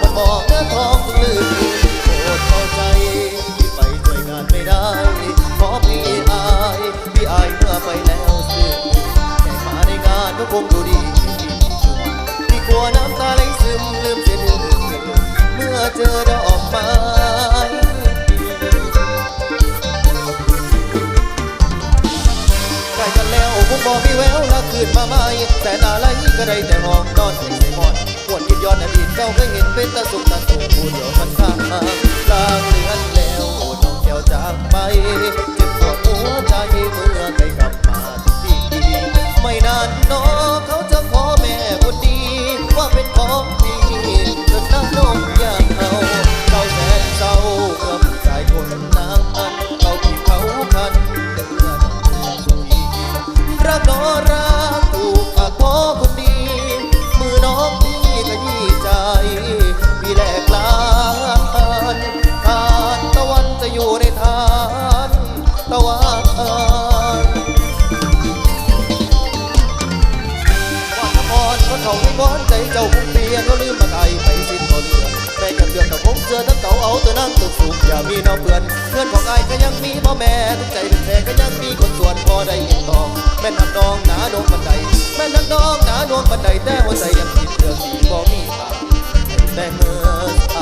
บนมอกเนื้อทองเลืมโปรดเข้าใจที่ไปช่วยงานไม่ได้ขอพี่อายพี่อายเมื่อไปแล้วสิแต่มาในงานก็คงดูดีที่กลัวน้ำตาไหลซึมลืมเสียหนึ่งเมื่อเจอดอกไม้ได้กัแล้วคงบอกพี่แววละคืนมาไม่แต่ตาไหลก็ได้แต่มองนอนใส่หมอน ย้อนอดีตเก่าเคยเห็นเป็นตาสุขตาสุขผู้เดียวมันข้างลางเลือนแล้วน้องแก้วจากไป สุขอย่ามีน้องเพื่อนเพื่อนของไอ้ก็ยังมีพ่อแม่ทุกใจเป็นแท้ก็ยังมีคนส่วนพอได้ยินตองแม่นักน้องหนาโดนบันไดแม่นักน้องหนาโดนบันไดแต่หัวใจยังคิดเรื่องที่บ่มีทางแต่เมื่อ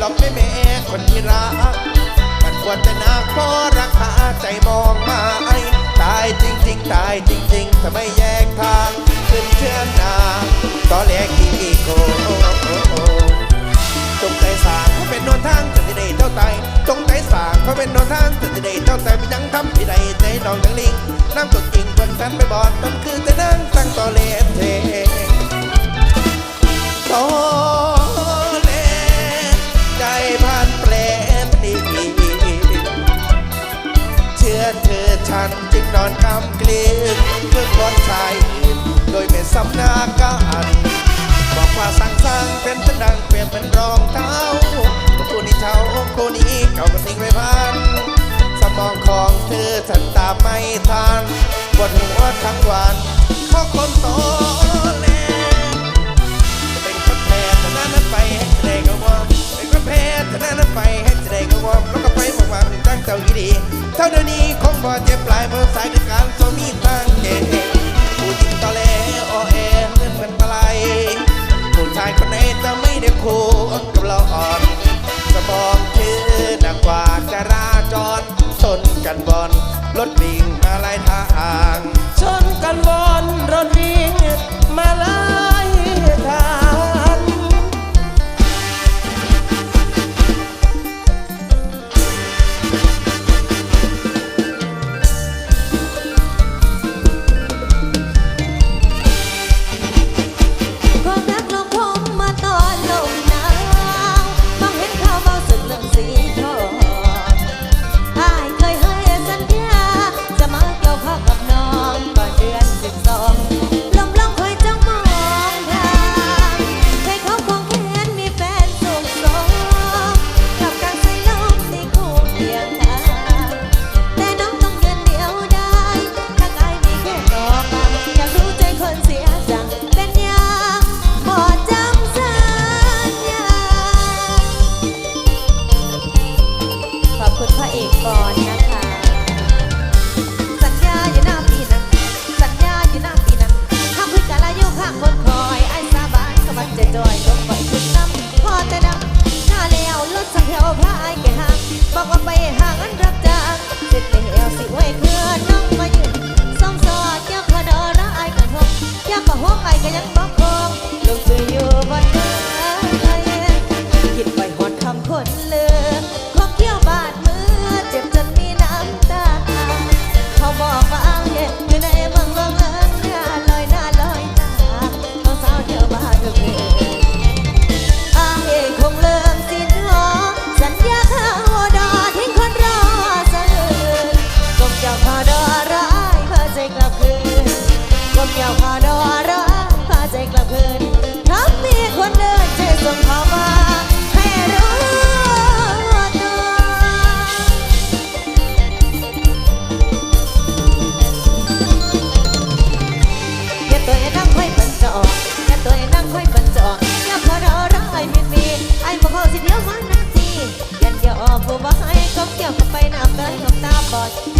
หลอกไม่แม่คนที่รัก มันควรจะนักเพราะราคาใจมองมาไอ้ตายจริงๆตายจริงๆถ้าไมแยกทางขึ้นเชื่อนาตอแหลกี่โกจงใจสางเขาเป็นนนทางจะได้เท่าไตจงใจสางเขาเป็นนนทางจะได้เท่าไตเป็นยังทำที่ใดใจนองดังลิงน้ำตกกิ่งบนสันไปบอดมันคือจะนั่งตั้ง อนกำกลืนเพื่อคนชายอื่นโดยไม่สำนากันบอกว่าสั่งสร้างเป็นฉันดังเปลี่ยนเป็นรองเท้าคู่นี้เท่าคู่นี้เก่าก็ทิ้งไว้พันสมองของเธอฉันตามไม่ทันปวดหัวทั้งวันเพราะคนโตเลเป็นคนแพ้แต่นั้นนั้นไปให้แสดงเอาวอมเป็นคนแพ้แต่นั้นนั้นไปให้แสดงเอาวอมแล้วก็ไปบอกว่าตั้งเจ้าอีดี ท่าเดี๋ยวนี้คงบ่เจ็บปลายเมื่อสายด้วยการตัวมีตั้งเก่ผู้หญิงตอแหลออแอเหมือนเป็นปลายผู้ชายคนไหนจะไม่ได้คู่กับเราอ่อนสมองคือหนักกว่าจราจรชนกันบอลรถวิ่งมาลายทางชนกันบอลรถวิ่งมาลายทาง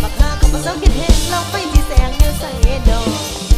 บักหากับมาเศร้าคิดแหงเราไปที่แสงเนื้อใส่ดอก